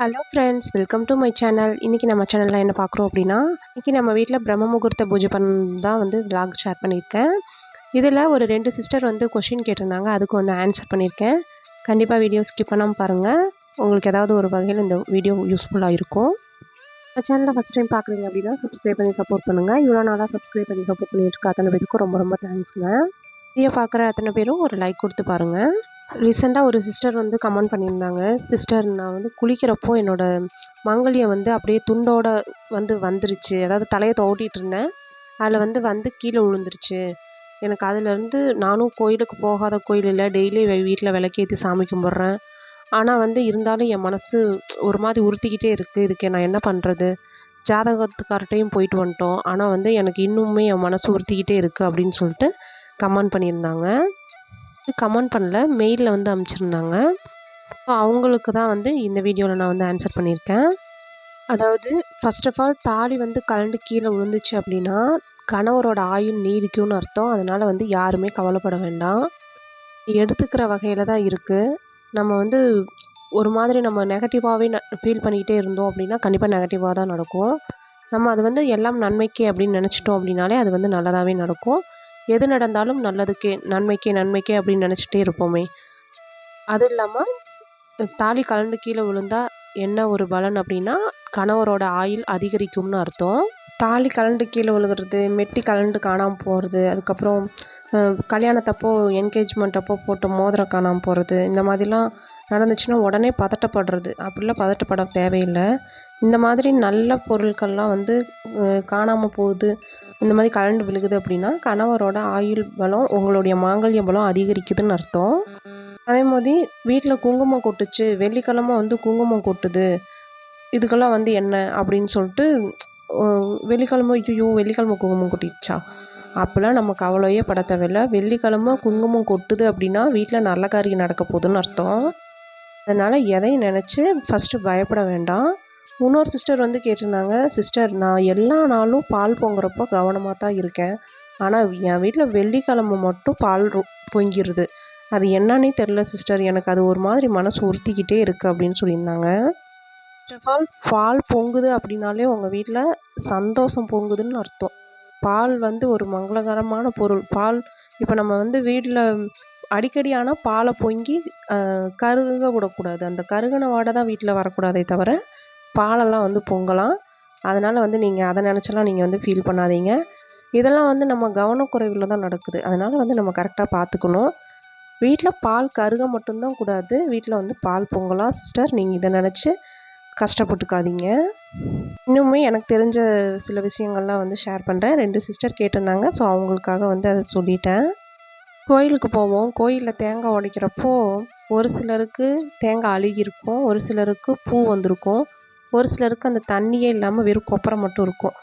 Hello friends welcome to my channel இன்றைக்கி நம்ம சேனலில் என்ன பார்க்குறோம் அப்படின்னா இன்றைக்கி நம்ம வீட்டில் பிரம்ம முகூர்த்த பூஜை பண்ண தான் வந்து vlog ஷேர் பண்ணியிருக்கேன். இதில் ஒரு ரெண்டு சிஸ்டர் வந்து கொஷின் கேட்டிருந்தாங்க அதுக்கு வந்து ஆன்சர் பண்ணியிருக்கேன். கண்டிப்பாக வீடியோ ஸ்கிப் பண்ணாமல் பாருங்கள் உங்களுக்கு ஏதாவது ஒரு வகையில் இந்த வீடியோ யூஸ்ஃபுல்லாக இருக்கும். நம்ம சேனலில் ஃபஸ்ட் டைம் பார்க்குறீங்க அப்படின்னா சப்ஸ்கிரைப் பண்ணி சப்போர்ட் பண்ணுங்கள் இவ்வளோ நாளாக சப்ஸ்கிரைப் பண்ணி சப்போர்ட் பண்ணிட்டு இருக்க அத்தனை பேருக்கும் ரொம்ப ரொம்ப தேங்க்ஸுங்க வீடியோ பார்க்குற அத்தனை பேரும் ஒரு லைக் கொடுத்து பாருங்கள் ரீசெண்டாக ஒரு சிஸ்டர் வந்து கமெண்ட் பண்ணியிருந்தாங்க. சிஸ்டர் நான் வந்து குளிக்கிறப்போ என்னோடய மாங்கல்யம் வந்து அப்படியே துண்டோட வந்து வந்துருச்சு. அதாவது தலையை தோட்டிகிட்டு இருந்தேன். அதில் வந்து வந்து கீழே விழுந்துருச்சு. எனக்கு அதுலேருந்து நானும் கோயிலுக்கு போகாத கோயில் இல்லை டெய்லி வீட்டில் விளக்கேற்றி சாமி கும்பிட்றேன். ஆனால் வந்து இருந்தாலும் என் மனசு ஒரு மாதிரி உறுத்திக்கிட்டே இருக்குது இதுக்கு நான் என்ன பண்ணுறது ஜாதகத்துக்கார்ட்டையும் போயிட்டு வந்துட்டோம். ஆனால் வந்து எனக்கு இன்னுமே என் மனசு உறுத்திக்கிட்டே இருக்குது அப்படின்னு சொல்லிட்டு கமெண்ட் பண்ணியிருந்தாங்க. கமெண்ட் பண்ணல. மெயிலில் வந்து அனுப்பிச்சிருந்தாங்க ஸோ அவங்களுக்கு தான் வந்து இந்த வீடியோவில் நான் வந்து ஆன்சர் பண்ணியிருக்கேன். அதாவது ஃபஸ்ட் ஆஃப் ஆல் தாலி வந்து கலண்டு கீழே விழுந்துச்சு அப்படின்னா கணவரோட ஆயுள் நீடிக்கும்னு அர்த்தம். அதனால் வந்து யாருமே கவலைப்பட வேண்டாம். எடுத்துக்கிற வகையில் தான் இருக்குது நம்ம வந்து ஒரு மாதிரி நம்ம நெகட்டிவாகவே ஃபீல் பண்ணிக்கிட்டே இருந்தோம் அப்படின்னா கண்டிப்பாக நெகட்டிவாக தான் நடக்கும். நம்ம அது வந்து எல்லாம் நன்மைக்கே அப்படின்னு நினச்சிட்டோம் அப்படின்னாலே அது வந்து நல்லதாகவே நடக்கும். எது நடந்தாலும் நல்லதுக்கே நன்மைக்கே நன்மைக்கே அப்படின்னு நினச்சிட்டே இருப்போமே. அதுவும் இல்லாமல் தாலி கலந்து கீழே விழுந்தா என்ன ஒரு பலன் அப்படின்னா கணவரோட ஆயுள் அதிகரிக்கும்னு அர்த்தம். தாலி கலண்டு கீழே விழுகிறது மெட்டி கலண்டு காணாமல் போகிறது அதுக்கப்புறம் கல்யாணத்தப்போ என்கேஜ்மெண்ட் அப்போ போட்ட மோதிரம் காணாமல் போகிறது இந்த மாதிரிலாம் நடந்துச்சுன்னா உடனே பதட்டப்படுறது. அப்படிலாம் பதட்டப்பட தேவையில்லை. இந்த மாதிரி நல்ல பொருட்கள்லாம் வந்து காணாமல் போகுது இந்த மாதிரி கலண்டு விழுகுது அப்படின்னா கணவரோட ஆயுள் பலம் உங்களுடைய மாங்கல்ய பலம் அதிகரிக்குதுன்னு அர்த்தம். அதே மாதிரி வீட்டில் குங்குமம் கொட்டுச்சு வெள்ளிக்கிழமை வந்து குங்குமம் கொட்டுது இதுக்கெல்லாம் வந்து என்ன அப்படின்னு சொல்லிட்டு வெள்ளிக்கிழமை ஐயோ வெள்ளிக்கிழமை குங்குமம் கொட்டிடுச்சா? அப்போல்லாம் நம்ம கவலையே பட தேவையில்ல. வெள்ளிக்கிழமை குங்குமம் கொட்டுது அப்படின்னா வீட்டில் நல்ல காரியம் நடக்க போகுதுன்னு அர்த்தம். அதனால் எதையும் நினச்சி ஃபஸ்ட்டு பயப்பட வேண்டாம். இன்னொரு சிஸ்டர் வந்து கேட்டிருந்தாங்க சிஸ்டர் நான் எல்லா நாளும் பால் பொங்குறப்போ கவனமாக தான் இருக்கேன். ஆனால் என் வீட்டில் வெள்ளிக்கிழமை மட்டும் பால் ரொ- அது என்னன்னே தெரில சிஸ்டர் எனக்கு அது ஒரு மாதிரி மனசு உறுத்திக்கிட்டே இருக்குது அப்படின்னு சொல்லியிருந்தாங்க. ஃபஸ்ட் ஆஃப் ஆல் பால் பொங்குது அப்படின்னாலே உங்கள் வீட்டில் சந்தோஷம் பொங்குதுன்னு அர்த்தம். பால் வந்து ஒரு மங்களகரமான பொருள். பால் இப்போ நம்ம வந்து வீட்டில் அடிக்கடி ஆனால் பாலை பொங்கி கருக விடக்கூடாது. அந்த கருகின வாடை தான் வீட்டில் வரக்கூடாதே தவிர பாலெல்லாம் வந்து பொங்கலாம். அதனால் வந்து நீங்கள் அதை நினச்செல்லாம் நீங்கள் வந்து ஃபீல் பண்ணாதீங்க. இதெல்லாம் வந்து நம்ம கவனக்குறைவில் தான் நடக்குது. அதனால் வந்து நம்ம கரெக்டாக பார்த்துக்கணும் வீட்டில் பால் கருக மட்டும்தான் கூடாது. வீட்டில் வந்து பால் பொங்கலாம் சிஸ்டர் நீங்கள் இதை நினச்சி கஷ்டப்பட்டுக்காதீங்க. இன்னுமே எனக்கு தெரிஞ்ச சில விஷயங்கள்லாம் வந்து ஷேர் பண்ணுறேன் ரெண்டு சிஸ்டர் கேட்டிருந்தாங்க. ஸோ அவங்களுக்காக வந்து அதை சொல்லிட்டேன். கோயிலுக்கு போவோம். கோயிலில் தேங்காய் உடைக்கிறப்போ ஒரு சிலருக்கு தேங்காய் அழுகியிருக்கும். ஒரு சிலருக்கு பூ வந்திருக்கும். ஒரு சிலருக்கு அந்த தண்ணியே இல்லாமல் வெறும் கொப்பரை மட்டும் இருக்கும்.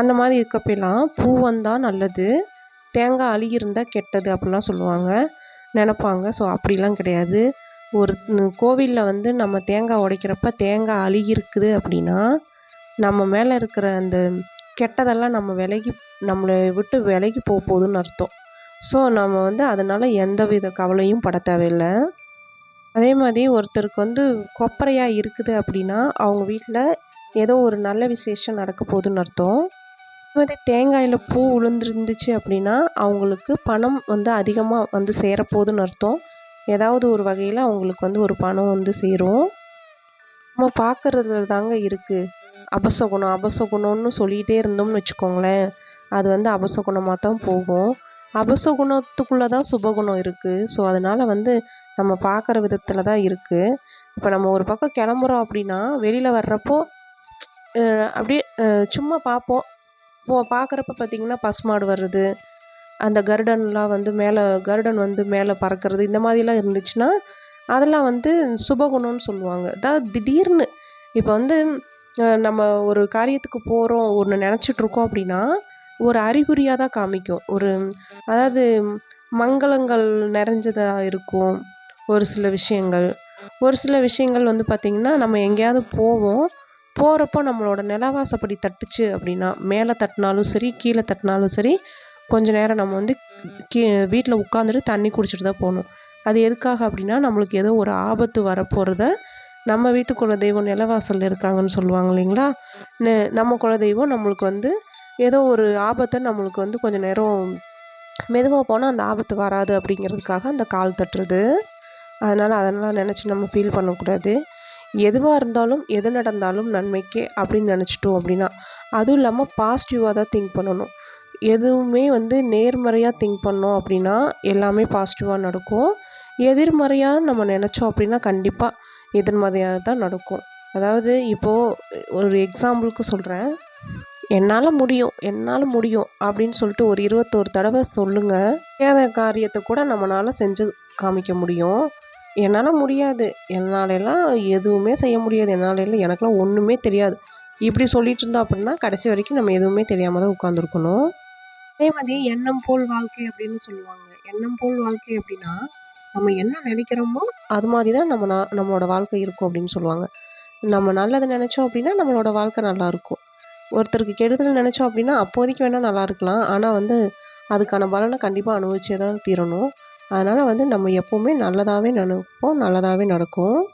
அந்த மாதிரி இருக்கப்பெல்லாம் பூ வந்தால் நல்லது. தேங்காய் அழுகியிருந்தால் கெட்டது அப்படிலாம் சொல்லுவாங்க. நினப்பாங்க. ஸோ அப்படிலாம் கிடையாது. ஒரு கோவிலில் வந்து நம்ம தேங்காய் உடைக்கிறப்ப தேங்காய் அழுகியிருக்குது அப்படின்னா நம்ம மேலே இருக்கிற அந்த கெட்டதெல்லாம் நம்ம விலகி நம்மளை விட்டு விலகி போக போகுதுன்னு அர்த்தம். ஸோ நம்ம வந்து அதனால் எந்த வித கவலையும் பட தேவையில்லை. அதே மாதிரி ஒருத்தருக்கு வந்து கொப்பரையாக இருக்குது அப்படின்னா அவங்க வீட்டில் ஏதோ ஒரு நல்ல விசேஷம் நடக்க போகுதுன்னு அர்த்தம். அதே மாதிரி தேங்காயில் பூ விழுந்துருந்துச்சு அப்படின்னா அவங்களுக்கு பணம் வந்து அதிகமாக வந்து சேரப்போகுதுன்னு அர்த்தம். ஏதாவது ஒரு வகையில் அவங்களுக்கு வந்து ஒரு பணம் வந்து சேரும். நம்ம பார்க்குறதுல தாங்க இருக்குது அபசகுணம் அபசகுணம்னு சொல்லிகிட்டே இருந்தோம்னு வச்சுக்கோங்களேன். அது வந்து அபசகுணமாக தான் போகும். அபசகுணத்துக்குள்ளே தான் சுபகுணம் இருக்குது ஸோ அதனால் வந்து நம்ம பார்க்குற விதத்தில் தான் இருக்குது இப்போ நம்ம ஒரு பக்கம் கிளம்புறோம் அப்படின்னா வெளியில் வர்றப்போ அப்படியே சும்மா பார்ப்போம் இப்போ பார்க்குறப்ப பார்த்திங்கன்னா பசுமாடு வர்றது அந்த கருடன்லாம் வந்து மேலே கருடன் வந்து மேலே பறக்கிறது இந்த மாதிரிலாம் இருந்துச்சுன்னா அதெல்லாம் வந்து சுபகுணம்னு சொல்லுவாங்க. அதாவது திடீர்னு இப்போ வந்து நம்ம ஒரு காரியத்துக்கு போகிறோம் ஒன்று நினச்சிட்ருக்கோம் அப்படின்னா ஒரு அறிகுறியாக தான் காமிக்கும். ஒரு அதாவது மங்களங்கள் நிறைஞ்சதாக இருக்கும் ஒரு சில விஷயங்கள். ஒரு சில விஷயங்கள் வந்து பார்த்திங்கன்னா நம்ம எங்கேயாவது போவோம் போகிறப்போ நம்மளோட நிலவாசப்படி தட்டுச்சு அப்படின்னா மேலே தட்டினாலும் சரி கீழே தட்டினாலும் சரி கொஞ்ச நேரம் நம்ம வந்து கீ வீட்டில் உட்காந்துட்டு தண்ணி குடிச்சிட்டு தான் போகணும். அது எதுக்காக அப்படின்னா நம்மளுக்கு ஏதோ ஒரு ஆபத்து வரப்போகிறத நம்ம வீட்டு குலதெய்வம் நிலவாசலில் இருக்காங்கன்னு சொல்லுவாங்க இல்லைங்களா? நெ- நம்ம குலதெய்வம் நம்மளுக்கு வந்து ஏதோ ஒரு ஆபத்தை நம்மளுக்கு வந்து கொஞ்சம் நேரம் மெதுவாக போனால் அந்த ஆபத்து வராது அப்படிங்கிறதுக்காக அந்த கால் தட்டுறது. அதனால் அதெல்லாம் நினச்சி நம்ம ஃபீல் பண்ணக்கூடாது. எதுவாக இருந்தாலும் எது நடந்தாலும் நன்மைக்கே அப்படின்னு நினச்சிட்டோம் அப்படின்னா அதுவும் இல்லாமல் பாசிட்டிவாக தான் திங்க் பண்ணணும். எதுவுமே வந்து நேர்மறையாக திங்க் பண்ணோம் அப்படின்னா எல்லாமே பாசிட்டிவாக நடக்கும். எதிர்மறையாக நம்ம நினச்சோம் அப்படின்னா கண்டிப்பாக எதிர்மறையாக தான் நடக்கும். அதாவது இப்போது ஒரு எக்ஸாம்பிளுக்கு சொல்கிறேன் என்னால் முடியும் என்னால் முடியும் அப்படின்னு சொல்லிட்டு ஒரு இருபத்தோரு தடவை சொல்லுங்கள் ஏத காரியத்தை கூட நம்மளால் செஞ்சு காமிக்க முடியும். என்னால் முடியாது. என்னாலெல்லாம் எதுவுமே செய்ய முடியாது. என்னால் எல்லாம் எனக்கெல்லாம் ஒன்றுமே தெரியாது. இப்படி சொல்லிட்டு இருந்தோம் அப்படின்னா கடைசி வரைக்கும் நம்ம எதுவுமே தெரியாமல் தான் உட்காந்துருக்கணும் அதே மாதிரி எண்ணம் போல் வாழ்க்கை அப்படின்னு சொல்லுவாங்க. எண்ணம் போல் வாழ்க்கை அப்படின்னா நம்ம என்ன நினைக்கிறோமோ அது மாதிரி தான் நம்ம நா- நம்மளோட வாழ்க்கை இருக்கும் அப்படின்னு சொல்லுவாங்க. நம்ம நல்லது நினச்சோம் அப்படின்னா நம்மளோட வாழ்க்கை நல்லா இருக்கும். ஒருத்தருக்கு கெடுதல் நினச்சோம் அப்படின்னா அப்போதைக்கு வேணால் நல்லா இருக்கலாம். ஆனால் வந்து அதுக்கான பலனை கண்டிப்பாக அனுபவிச்சே தான் தீரணும். அதனால் வந்து நம்ம எப்போவுமே நல்லதாகவே நினைப்போம் நல்லதாகவே நடக்கும்.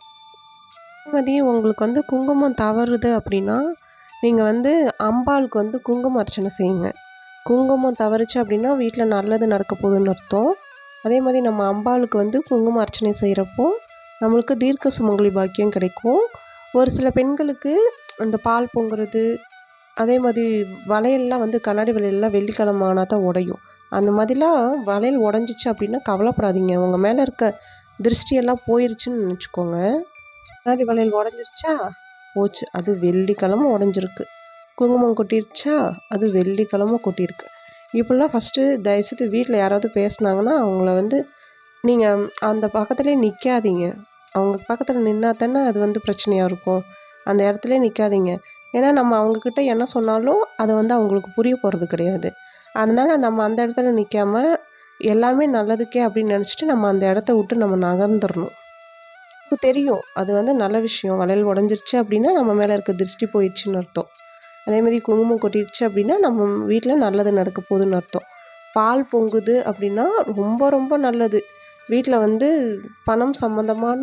அதே மாதிரி உங்களுக்கு வந்து குங்குமம் தவறுது அப்படின்னா நீங்கள் வந்து அம்பாளுக்கு வந்து குங்கும அர்ச்சனை செய்யுங்க. குங்குமம் தவறிச்சு அப்படின்னா வீட்டில் நல்லது நடக்க போகுதுன்னு அர்த்தம். அதே மாதிரி நம்ம அம்பாளுக்கு வந்து குங்கும அர்ச்சனை செய்கிறப்போ நம்மளுக்கு தீர்க்க சுமங்கலி பாக்கியம் கிடைக்கும். ஒரு சில பெண்களுக்கு அந்த பால் பொங்குறது அதே மாதிரி வளையல்லாம் வந்து கண்ணாடி வளையல்லாம் வெள்ளிக்கிழமை ஆனால் தான் உடையும். அந்த மாதிரிலாம் வளையல் உடஞ்சிச்சு அப்படின்னா கவலைப்படாதீங்க. உங்கள் மேலே இருக்க திருஷ்டியெல்லாம் போயிருச்சுன்னு நினச்சிக்கோங்க. கண்ணாடி வளையல் உடஞ்சிருச்சா? போச்சு. அது வெள்ளிக்கிழமை உடஞ்சிருக்கு. குங்குமம் கொட்டிருச்சா? அது வெள்ளிக்கிழமை கொட்டியிருக்கு. இப்படிலாம் ஃபஸ்ட்டு தயவுசெய்து வீட்டில் யாராவது பேசுனாங்கன்னா அவங்கள வந்து நீங்கள் அந்த பக்கத்துலேயே நிற்காதீங்க அவங்க பக்கத்தில் நின்னா தானே அது வந்து பிரச்சனையாக இருக்கும். அந்த இடத்துலே நிற்காதீங்க ஏன்னா நம்ம அவங்கக்கிட்ட என்ன சொன்னாலும் அது வந்து அவங்களுக்கு புரிய போகிறது கிடையாது. அதனால் நம்ம அந்த இடத்துல நிற்காம எல்லாமே நல்லதுக்கே அப்படின்னு நினச்சிட்டு நம்ம அந்த இடத்த விட்டு நம்ம நகர்ந்துடணும் தெரியும். அது வந்து நல்ல விஷயம். வளையல் உடஞ்சிருச்சு அப்படின்னா நம்ம மேலே இருக்க திருஷ்டி போயிடுச்சுன்னு அர்த்தம். அதே மாதிரி குங்குமம் கொட்டிடுச்சு அப்படின்னா நம்ம வீட்டில் நல்லது நடக்க போகுதுன்னு அர்த்தம். பால் பொங்குது அப்படின்னா ரொம்ப ரொம்ப நல்லது. வீட்டில் வந்து பணம் சம்மந்தமான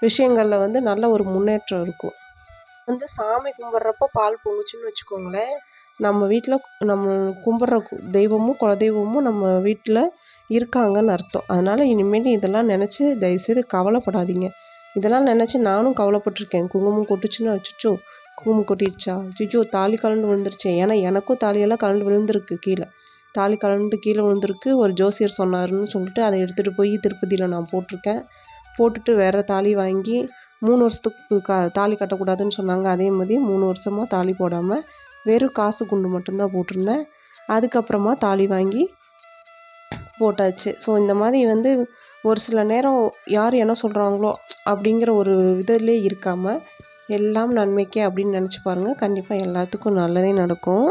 விஷயங்களில் வந்து நல்ல ஒரு முன்னேற்றம் இருக்கும். வந்து சாமி கும்பிட்றப்போ பால் பொங்குச்சுன்னு வச்சுக்கோங்களேன். நம்ம வீட்டில் நம்ம கும்பிட்ற தெய்வமும் குலதெய்வமும் நம்ம வீட்டில் இருக்காங்கன்னு அர்த்தம். அதனால் இனிமேல் இதெல்லாம் நினச்சி தயவுசெய்து கவலைப்படாதீங்க. இதெல்லாம் நினச்சி நானும் கவலைப்பட்டிருக்கேன். குங்குமம் கொட்டுச்சுன்னு வச்சுச்சோ கூமு கொட்டிடுச்சா? அச்சோ தாலி கலண்டு விழுந்துருச்சு. ஏன்னா எனக்கும் தாலியெல்லாம் கலண்டு விழுந்திருக்கு கீழே. தாலி கலண்டு கீழே விழுந்திருக்கு. ஒரு ஜோசியர் சொன்னாருன்னு சொல்லிட்டு அதை எடுத்துகிட்டு போய் திருப்பதியில் நான் போட்டிருக்கேன். போட்டுட்டு வேறு தாலி வாங்கி மூணு வருஷத்துக்கு கா தாலி கட்டக்கூடாதுன்னு சொன்னாங்க. அதே மாதிரி மூணு வருஷமாக தாலி போடாமல் வெறும் காசு குண்டு மட்டும்தான் போட்டிருந்தேன். அதுக்கப்புறமா தாலி வாங்கி போட்டாச்சு. ஸோ இந்த மாதிரி வந்து ஒரு சில நேரம் யார் என்ன சொல்கிறாங்களோ அப்படிங்கிற ஒரு இதிலே இருக்காமல் எல்லாம் நன்மைக்கே அப்படின்னு நினச்சி பாருங்கள் கண்டிப்பாக எல்லாத்துக்கும் நல்லதே நடக்கும்.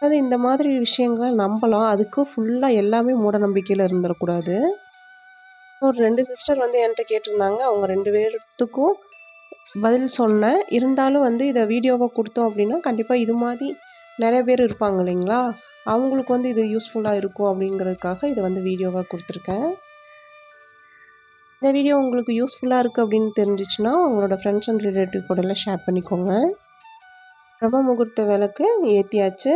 அது இந்த மாதிரி விஷயங்களை நம்பலாம். அதுக்கும் ஃபுல்லாக எல்லாமே மூட நம்பிக்கையில் இருந்துடக்கூடாது ஒரு ரெண்டு சிஸ்டர் வந்து என்கிட்ட கேட்டிருந்தாங்க. அவங்க ரெண்டு பேர்த்துக்கும் பதில் சொன்னேன். இருந்தாலும் வந்து இதை வீடியோவாக கொடுத்தோம் அப்படின்னா கண்டிப்பாக இது மாதிரி நிறைய பேர் இருப்பாங்க இல்லைங்களா? அவங்களுக்கு வந்து இது யூஸ்ஃபுல்லாக இருக்கும் அப்படிங்கிறதுக்காக இதை வந்து வீடியோவாக கொடுத்துருக்கேன். இந்த வீடியோ உங்களுக்கு யூஸ்ஃபுல்லாக இருக்குது அப்படின்னு தெரிஞ்சிச்சுன்னா உங்களோட ஃப்ரெண்ட்ஸ் அண்ட் ரிலேட்டிவ் கூடலாம் ஷேர் பண்ணிக்கோங்க. பிரம்ம முகூர்த்த விளக்கு ஏற்றியாச்சு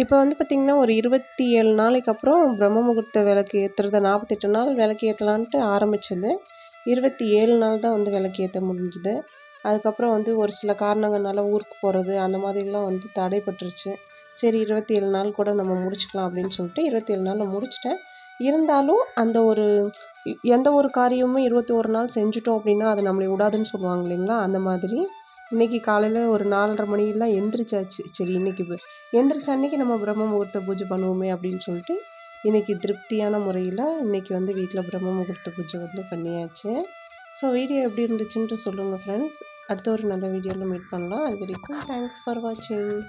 இப்போ வந்து பார்த்திங்கன்னா ஒரு இருபத்தி ஏழு நாளைக்கு அப்புறம் பிரம்ம முகூர்த்த விளக்கு ஏற்றுறத நாற்பத்தெட்டு நாள் விளக்கு ஏற்றலான்ட்டு ஆரம்பிச்சது. இருபத்தி ஏழு நாள் தான் வந்து விளக்கு ஏற்ற முடிஞ்சுது. அதுக்கப்புறம் வந்து ஒரு சில காரணங்கள்னால ஊருக்கு போகிறது அந்த மாதிரிலாம் வந்து தடைப்பட்டுருச்சு. சரி இருபத்தி ஏழு நாள் கூட நம்ம முடிச்சுக்கலாம் அப்படின்னு சொல்லிட்டு இருபத்தி ஏழு நாளில் முடிச்சிட்டேன். இருந்தாலும் அந்த ஒரு எந்த ஒரு காரியமும் இருபத்தி ஒரு நாள் செஞ்சுட்டோம் அப்படின்னா அது நம்மளை விடாதுன்னு சொல்லுவாங்க இல்லைங்களா? அந்த மாதிரி. இன்னைக்கு காலையில் ஒரு நாலரை மணிக்கெலாம் எந்திரிச்சாச்சு. சரி இன்னைக்கு ப- எந்திரிச்ச அன்னைக்கு நம்ம பிரம்ம முகூர்த்த பூஜை பண்ணுவோமே அப்படின்னு சொல்லிட்டு இன்றைக்கி திருப்தியான முறையில் இன்றைக்கி வந்து வீட்டில் பிரம்ம முகூர்த்த பூஜை வந்து பண்ணியாச்சு. ஸோ வீடியோ எப்படி இருந்துச்சுன்ட்டு சொல்லுங்கள் ஃப்ரெண்ட்ஸ் அடுத்த ஒரு நல்ல வீடியோவில் மீட் பண்ணலாம். அது வரைக்கும் தேங்க்ஸ் ஃபார் வாட்சிங்